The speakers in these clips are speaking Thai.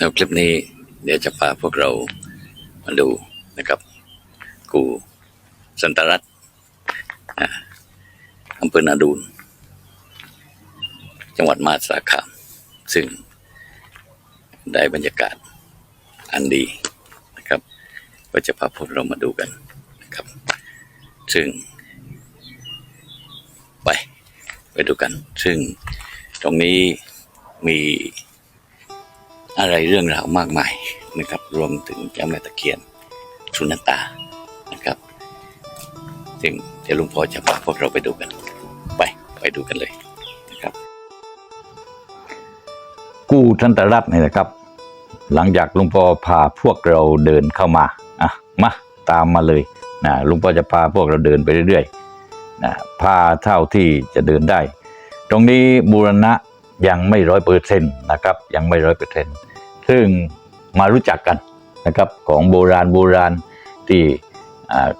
สำหรับคลิปนี้เดี๋ยวจะพาพวกเรามาดูนะครับกูสันตรัตน์อ่าอำเภอนาดูน จังหวัดมาสาคาม ซึ่งได้บรรยากาศอันดีนะครับ ก็จะพาพวกเรามาดูกันนะครับ ซึ่ง ไป ไปดูกัน ซึ่งตรงนี้มี อะไรเรื่องราวมากมายนะครับ รวมถึงเจ้าแม่ตะเคียนสุนันตานะครับซึ่งเดี๋ยวลุงพ่อจะพาพวกเราไปดูกัน ไปไปดูกันเลยนะครับ กู้ทันตรัตน์นี่นะครับ หลังจากลุงพ่อพาพวกเราเดินเข้ามาอะมาตามมาเลยนะลุงพ่อจะพาพวกเราเดินไปเรื่อยๆนะพาเท่าที่จะเดินได้ ตรงนี้บูรณะยังไม่ร้อยเปอร์เซ็นต์นะครับ ยังไม่ร้อยเปอร์เซ็นต์ ซึ่งมารู้จักกันนะครับของโบราณโบราณที่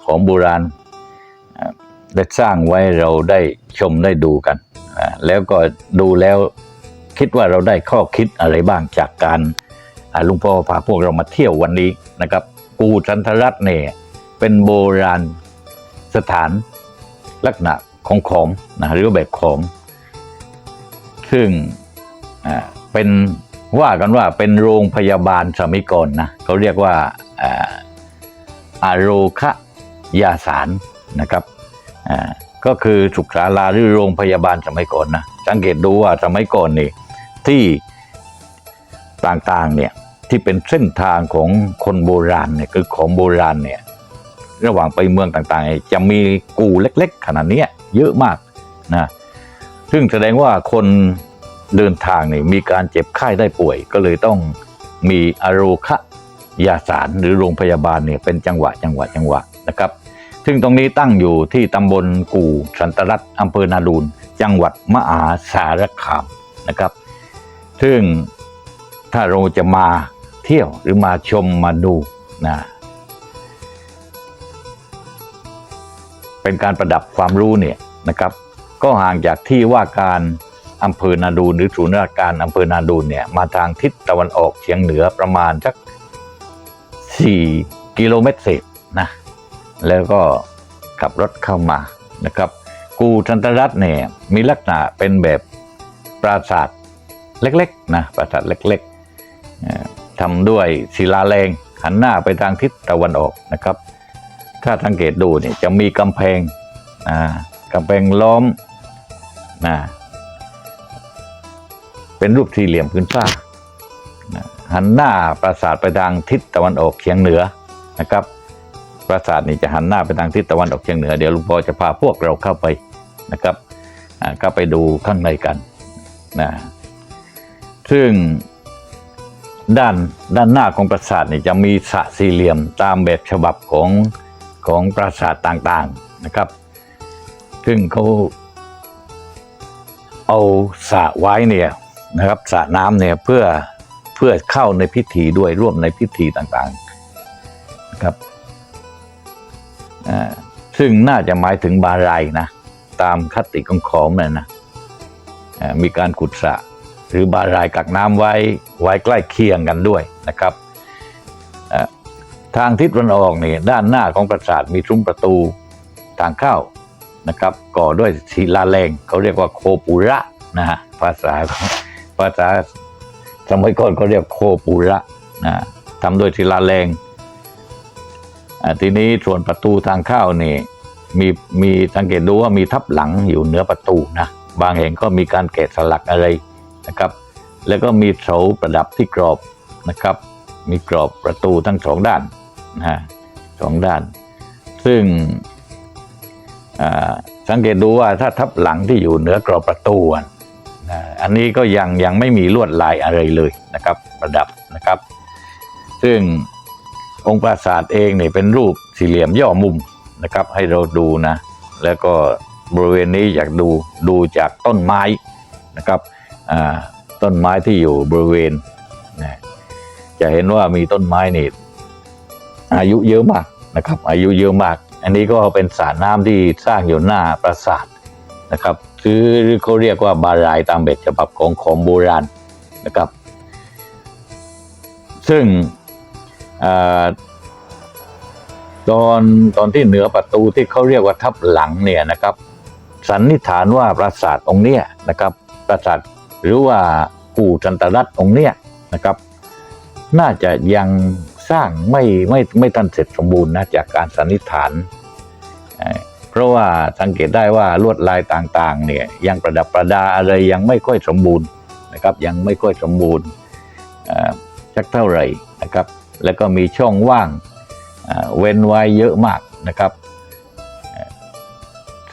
ของโบราณได้สร้างไว้เราได้ชมได้ดูกัน แล้วก็ดูแล้วคิดว่าเราได้ข้อคิดอะไรบ้างจากการลุงพ่อพาพวกเรามาเที่ยววันนี้นะครับ กูจันทรัตน์เนี่ยเป็นโบราณสถานลักษณะของขอมนะหรือแบบขอม ซึ่งเป็น ว่ากันว่าเป็นโรงพยาบาลสมัยก่อนนะเขาเรียกว่าอาโรคะยาสารนะครับก็คือสุขศาลาหรือโรงพยาบาลสมัยก่อนนะสังเกตดูว่าสมัยก่อนนี่ที่ต่างๆเนี่ยที่เป็นเส้นทางของคนโบราณเนี่ยคือของโบราณเนี่ยระหว่างไปเมืองต่างๆ จะมีกูเล็ก ๆ ขนาดนี้เยอะมากนะซึ่งแสดงว่าคน เดินทางนี่มีการเจ็บไข้ได้ป่วย ก็เลยต้องมีอโรคะยาสารหรือโรงพยาบาลเนี่ยเป็นจังหวะจังหวะจังหวะนะครับ ซึ่งตรงนี้ตั้งอยู่ที่ตำบลกู่สันตรัตอำเภอนาดูนจังหวัดมหาสารคามนะครับ ซึ่งถ้าเราจะมาเที่ยวหรือมาชมมาดูนะเป็นการประดับความรู้เนี่ยนะครับ ก็ห่างจากที่ว่าการ อำเภอนาดูนหรือศูนย์ราชการอำเภอนาดูนเนี่ยมาทางทิศตะวันออกเฉียงเหนือประมาณสัก 4 กิโลเมตรเศษนะแล้วก็ขับรถเข้ามานะครับกูทันตรัตน์เนี่ยมีลักษณะเป็นแบบปราสาทเล็กๆนะปราสาทเล็กๆทำด้วยศิลาแรงหันหน้าไปทางทิศตะวันออกนะครับ ถ้าสังเกตดูเนี่ยจะมีกำแพงกำแพงล้อมนะ เป็นรูปสี่เหลี่ยมพื้นฟ้าหันหน้าปราสาทไปทางทิศตะวันออกเฉียงเหนือนะครับ ปราสาทนี่จะหันหน้าไปทางทิศตะวันออกเฉียงเหนือเดี๋ยวลุงพอจะพาพวกเราเข้าไปนะครับอ่าก็ไปดูข้างในกันนะซึ่งด้านด้านหน้าของปราสาทนี่จะมีสระสี่เหลี่ยมตามแบบฉบับของของปราสาทต่างๆนะครับ ซึ่งเขาเอาสระไว้เนี่ย นะครับสระน้ำเนี่ยเพื่อเพื่อเข้าในพิธีด้วยร่วมในพิธีต่างๆนะครับซึ่งน่าจะหมายถึงบาลัยนะ ตามคติของขอมเนี่ยนะมีการขุดสระหรือบาลัยกักน้ำไว้ไว้ใกล้เคียงกันด้วยนะครับทางทิศตะวันออกนี่ด้านหน้าของปราสาทมีซุ้มประตูทางเข้านะครับ ก่อด้วยศิลาแรงเขาเรียกว่าโคปุระนะฮะภาษา ภาษาสมัยก่อนเขาเรียกโคปุระนะทำโดยศิลาแรงอ่าทีนี้ส่วนประตูทางเข้านี่มีมีสังเกตดูว่ามีทับหลังอยู่เหนือประตูนะบางแห่งก็มีการแกะสลักอะไรนะครับ แล้วก็มีเสาประดับที่กรอบนะครับ มีกรอบประตูทั้งสองด้านนะฮะสองด้าน ซึ่งสังเกตดูว่าถ้าทับหลังที่อยู่เหนือกรอบประตูอะ นะอันนี้ก็ยังยังไม่มีลวดลายอะไรเลยนะครับ ประดับนะครับ ซึ่งองค์ปราสาทเองเนี่ยเป็นรูปสี่เหลี่ยมย่อมุมนะครับ ให้เราดูนะ แล้วก็บริเวณนี้อยากดูดูจากต้นไม้นะครับต้นไม้ที่อยู่บริเวณนะจะเห็นว่ามีต้นไม้นี่อายุเยอะมากนะครับ อายุเยอะมาก อันนี้ก็เป็นสระน้ำที่สร้างอยู่หน้าปราสาท นะครับคือเขาเรียกว่าบารายตามแบบฉบับของของโบราณนะครับ ซึ่งอตอนตอนที่เหนือประตูที่เขาเรียกว่าทับหลังเนี่ยนะครับ สันนิษฐานว่าปราสาทองค์เนี้ยนะครับ ปราสาทหรือว่ากู่จันตรัตองค์เนี้ยนะครับ น่าจะยังสร้างไม่ไม่ไม่ทันเสร็จสมบูรณ์นะจากการสันนิษฐาน เพราะว่าสังเกตได้ว่าลวดลายต่างๆเนี่ยยังประดับประดาอะไรยังไม่ค่อยสมบูรณ์นะครับ ยังไม่ค่อยสมบูรณ์สักเท่าไหร่นะครับ แล้วก็มีช่องว่างเว้นไว้เยอะมากนะครับ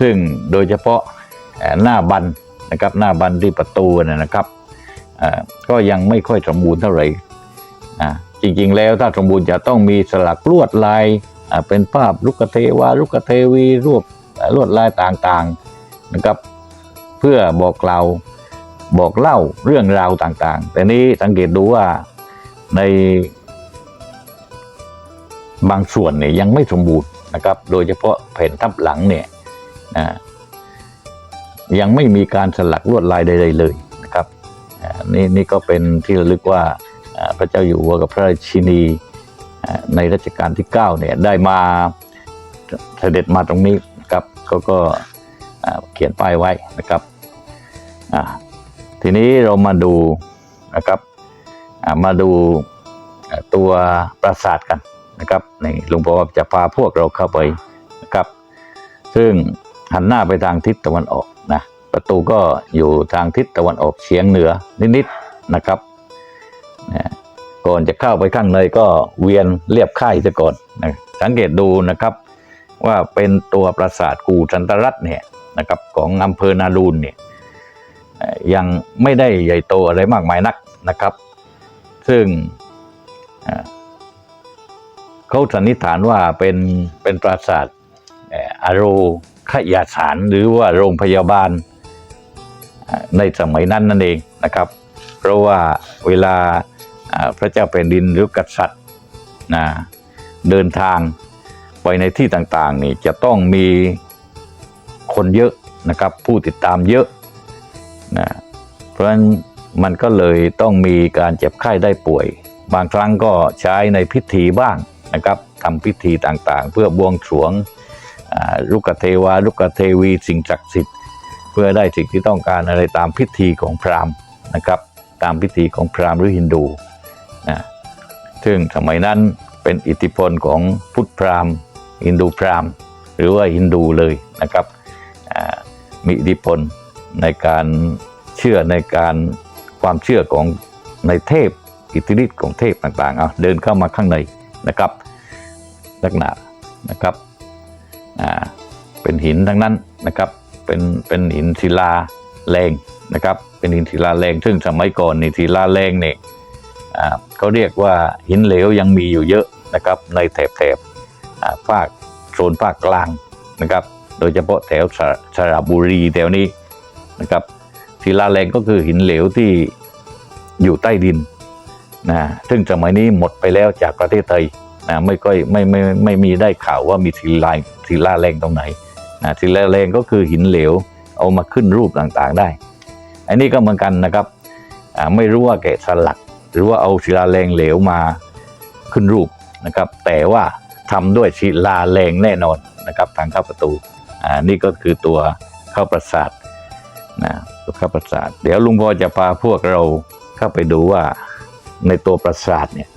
ซึ่งโดยเฉพาะหน้าบันนะครับหน้าบันที่ประตูนะนะครับก็ยังไม่ค่อยสมบูรณ์เท่าไหร่จริงๆแล้วถ้าสมบูรณ์จะต้องมีสลักลวดลาย เป็นภาพลูกเทวาลูกเทวีรูปลวดลายต่างๆนะครับ เพื่อบอกกล่าวบอกเล่าเรื่องราวต่างๆ แต่นี้สังเกตดูว่าในบางส่วนเนี่ยยังไม่สมบูรณ์นะครับ โดยเฉพาะแผ่นทับหลังเนี่ยยังไม่มีการสลักลวดลายใดๆเลยนะครับนี่นี่ก็เป็นที่ระลึกว่าพระเจ้าอยู่หัวกับพระราชินี ในรัชกาลที่9เนี่ยได้มาเสด็จมาตรงนี้ครับเขาก็เขียนป้ายไว้นะครับทีนี้เรามาดูนะครับมาดูตัวปราสาทกันนะครับนี่หลวงพ่อจะพาพวกเราเข้าไปนะครับ ซึ่งหันหน้าไปทางทิศตะวันออกนะประตูก็อยู่ทางทิศตะวันออกเฉียงเหนือนิดๆนะครับนะ ก่อนจะเข้าไปข้างในก็เวียนเรียบค่ายซะก่อนนะสังเกตดูนะครับว่าเป็นตัวปราสาทกูจันตรัตน์เนี่ยนะครับของอำเภอนารูนเนี่ยยังไม่ได้ใหญ่โตอะไรมากมายนักนะครับ ซึ่งเขาสันนิษฐานว่าเป็นเป็นปราสาทอ่ออโรขยาสารหรือว่าโรงพยาบาลในสมัยนั้นนั่นเองนะครับ เพราะว่าเวลา พระเจ้าแผ่นดินหรือกษัตริย์นะเดินทางไปในที่ต่างๆนี่จะต้องมีคนเยอะนะครับ ผู้ติดตามเยอะนะเพราะฉะนั้นมันก็เลยต้องมีการเจ็บไข้ได้ป่วย บางครั้งก็ใช้ในพิธีบ้างนะครับทำพิธีต่างๆ เพื่อบวงสรวงลูกเทวาลูกเทวีสิ่งศักดิ์สิทธิ์ เพื่อได้สิ่งที่ต้องการอะไรตามพิธีของพราหมณ์นะครับ ตามพิธีของพราหมณ์หรือฮินดู นะซึ่งสมัยนั้นเป็นอิทธิพลของพุทธพราหมณ์ฮินดูพราหมณ์ หรือว่าฮินดูเลยนะครับมีอิทธิพลในการเชื่อในการความเชื่อของในเทพอิทธิฤทธิ์ของเทพต่างๆเอาเดินเข้ามาข้างในนะครับลักษณะนะครับเป็นหินทั้งนั้นนะครับเป็นเป็นหินศิลาแรงนะครับ เป็นหินศิลาแรงซึ่งสมัยก่อนนี่ศิลาแรงเนี่ย เขาเรียกว่าหินเหลวยังมีอยู่เยอะนะครับในแถบแถบภาคโซนภาคกลางนะครับ โดยเฉพาะแถวสระบุรีแถวนี้นะครับศิลาแรงก็คือหินเหลวที่อยู่ใต้ดินนะซึ่งสมัยนี้หมดไปแล้วจากประเทศไทยนะไม่ค่อยไม่ไม่ไม่ไม่มีได้ข่าวว่ามีศิลาศิลาแรงตรงไหนนะศิลาแรงก็คือหินเหลวเอามาขึ้นรูปต่างๆได้ อันนี้ก็เหมือนกันนะครับไม่รู้ว่าแกะสลัก หรือว่าเอาศิลาแรงเหลวมาขึ้นรูปนะครับ แต่ว่าทำด้วยศิลาแรงแน่นอนนะครับทางเข้าประตูอ่านี่ก็คือตัวเข้าปราสาทนะตัวเข้าปราสาท เดี๋ยวลุงพ่อจะพาพวกเราเข้าไปดูว่าในตัวปราสาทเนี่ย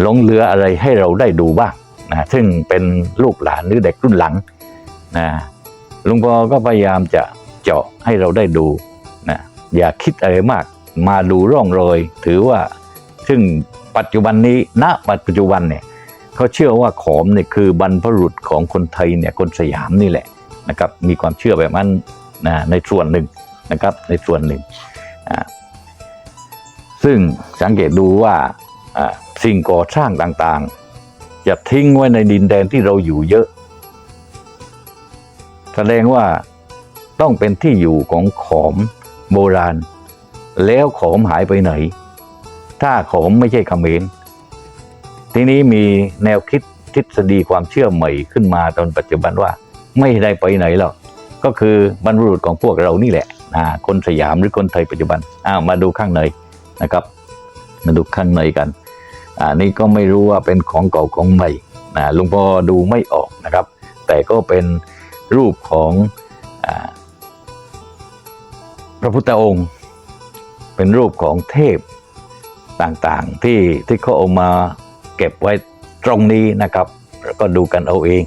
หลงเหลืออะไรให้เราได้ดูบ้างนะซึ่งเป็นลูกหลานหรือเด็กรุ่นหลังนะลุงพอก็พยายามจะเจาะให้เราได้ดูนะอย่าคิดอะไรมาก มาดูร่องรอย ถือว่าซึ่งปัจจุบันนี้ณปัจจุบันเนี่ยเขาเชื่อว่าขอมเนี่ยคือบรรพบุรุษของคนไทยเนี่ยคนสยามนี่แหละนะครับมีความเชื่อแบบนั้นนะในส่วนหนึ่งนะครับในส่วนหนึ่งซึ่งสังเกตดูว่าสิ่งก่อสร้างต่างๆจะทิ้งไว้ในดินแดนที่เราอยู่เยอะ แสดงว่าต้องเป็นที่อยู่ของขอมโบราณ แล้วขอมหายไปไหน ถ้าขอมไม่ใช่เขมรทีนี้มีแนวคิดทฤษฎีความเชื่อใหม่ขึ้นมาตอนปัจจุบันว่า ไม่ได้ไปไหนหรอกก็คือบรรพบุรุษของพวกเรานี่แหละนะคนสยามหรือคนไทยปัจจุบันอ้าวมาดูข้างในนะครับ มาดูข้างในกันอันนี้ก็ไม่รู้ว่าเป็นของเก่าของใหม่นะลุงพ่อดูไม่ออกนะครับ แต่ก็เป็นรูปของอพระพุทธองค์ เป็นรูปของเทพต่างๆที่ที่เขาเอามาเก็บไว้ตรงนี้นะครับ แล้วก็ดูกันเอาเอง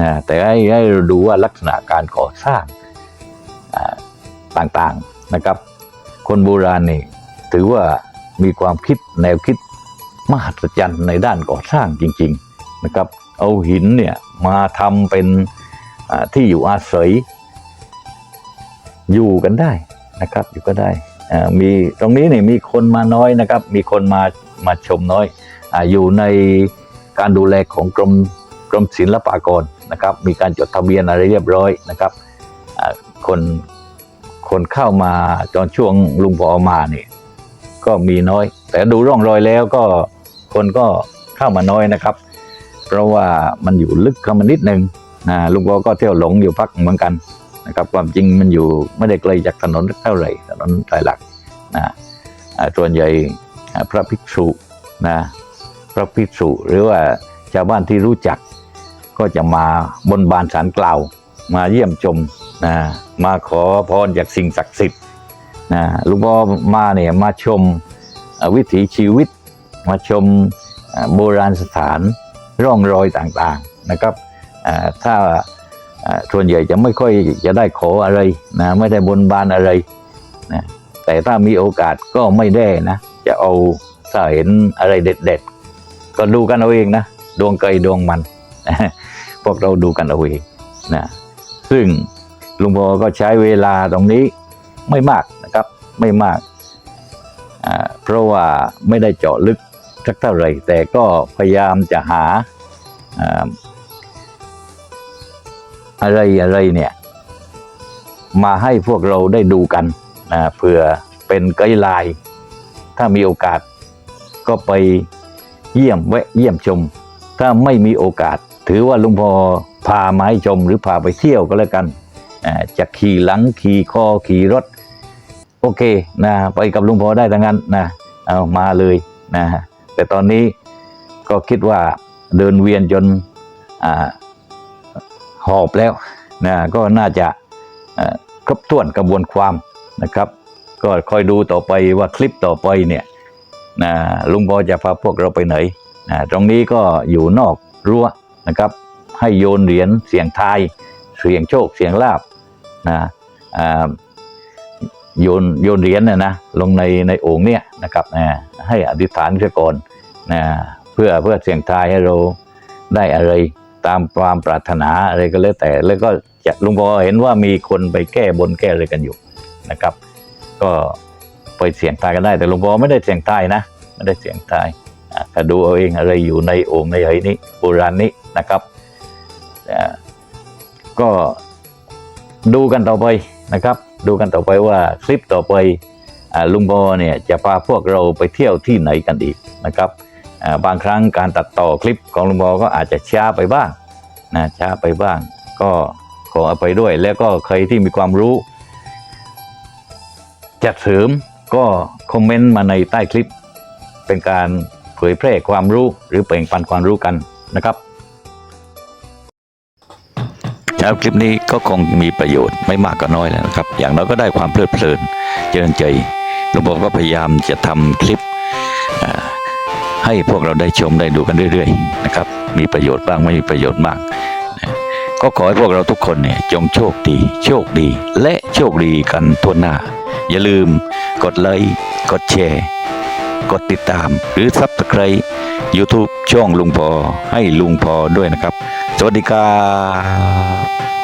นะแต่ให้ให้เราดูว่าลักษณะการก่อสร้างต่างๆนะครับ คนโบราณนี่ถือว่ามีความคิดแนวคิดมหัศจรรย์ในด้านก่อสร้างจริง ๆนะครับ เอาหินเนี่ยมาทำเป็นที่อยู่อาศัยอยู่กันได้นะครับ อยู่ก็ได้ มีตรงนี้เนี่ยมีคนมาน้อยนะครับ มีคนมามาชมน้อยออยู่ในการดูแลของกรมกรมศิลปากรนะครับ มีการจดทะเบียนอะไรเรียบร้อยนะครับคนคนเข้ามาตอนช่วงลุงพอมาเนี่ยก็มีน้อย แต่ดูร่องรอยแล้วก็คนก็เข้ามาน้อยนะครับ เพราะว่ามันอยู่ลึกเข้ามานิดนึงนะลุงพอก็เที่ยวหลงอยู่พักเหมือนกัน นะครับความจริงมันอยู่ไม่ได้ไกลจากถนนเท่าไหร่ถนนสายหลักนะส่วนใหญ่พระภิกษุนะพระภิกษุหรือว่าชาวบ้านที่รู้จักก็จะมาบนบานสารกล่าว มาเยี่ยมชมนะมาขอพรจากสิ่งศักดิ์สิทธิ์นะลุงพ่อมาเนี่ยมาชมวิถีชีวิต มาชมโบราณสถานร่องรอยต่างๆนะครับถ้า ส่วนใหญ่จะไม่ค่อยจะได้ขออะไรนะไม่ได้บนบานอะไรนะแต่ถ้ามีโอกาสก็ไม่ได้นะ จะเอาถ้าเห็นอะไรเด็ดๆ ก็ดูกันเอาเองนะ ดวงไกลดวงมัน พวกเราดูกันเอาเองนะซึ่งลุงพอก็ใช้เวลาตรงนี้ไม่มากนะครับไม่มากเพราะว่าไม่ได้เจาะลึกสักเท่าไหร่ แต่ก็พยายามจะหา อะไรอะไรเนี่ย มาให้พวกเราได้ดูกันนะเพื่อเป็นไกด์ไลน์ถ้ามีโอกาสก็ไปเยี่ยมแวะเยี่ยมชม ถ้าไม่มีโอกาส ถือว่าลุงพอพามาให้ชมหรือพาไปเที่ยวก็แล้วกันจะขี่หลังขี่คอขี่รถ โอเคนะไปกับลุงพอได้ทั้งนั้นนะเอามาเลยนะแต่ตอนนี้ก็คิดว่าเดินเวียนจนอ่า หอบแล้วนะก็น่าจะครบถ้วนกระบวนความนะครับ ก็คอยดูต่อไปว่าคลิปต่อไปเนี่ยนะลุงบอจะพาพวกเราไปไหนนะตรงนี้ก็อยู่นอกรั้วนะครับ ให้โยนเหรียญเสียงทายเสียงโชคเสียงลาบนะอ่าโยนโยนเหรียญนะนะลงในในโอ่งเนี่ยนะครับนะให้อธิษฐานเสียก่อนนะเพื่อเพื่อเสียงทายให้เราได้อะไร ตามความปรารถนาอะไรก็แล้วแต่ แล้วก็ลุงพอเห็นว่ามีคนไปแก้บนแก้อะไรกันอยู่นะครับ ก็ไปเสียงทายกันได้แต่ลุงพอไม่ได้เสียงทายนะ ไม่ได้เสียงทายก็ดูเอาเองอะไรอยู่ในโอ่งในไหนี้โบราณนี้นะครับก็ดูกันต่อไปนะครับ ดูกันต่อไปว่าคลิปต่อไปอลุงบอเนี่ยจะพาพวกเราไปเที่ยวที่ไหนกันอีกนะครับ บางครั้งการตัดต่อคลิปของลุงบอก็อาจจะช้าไปบ้างนะช้าไปบ้าง ก็ขออภัยด้วย แล้วก็ใครที่มีความรู้จะเสริมก็คอมเมนต์มาในใต้คลิป เป็นการเผยแพร่ความรู้หรือแบ่งปันความรู้กันนะครับแล้วคลิปนี้ก็คงมีประโยชน์ไม่มากก็น้อยแล้วนะครับ อย่างน้อยก็ได้ความเพลิดเพลินเจริญใจหลวงพ่อก็พยายามจะทำคลิป ให้พวกเราได้ชมได้ดูกันเรื่อยๆนะครับ มีประโยชน์บ้างไม่มีประโยชน์บ้างก็ขอให้พวกเราทุกคนเนี่ยจงโชคดี โชคดี และโชคดีกันทั่วหน้า อย่าลืมกดไลค์กดแชร์กดติดตาม หรือซับสไคร b e YouTube ช่องลุงพอให้ลุงพอด้วยนะครับ สวัสดีครับ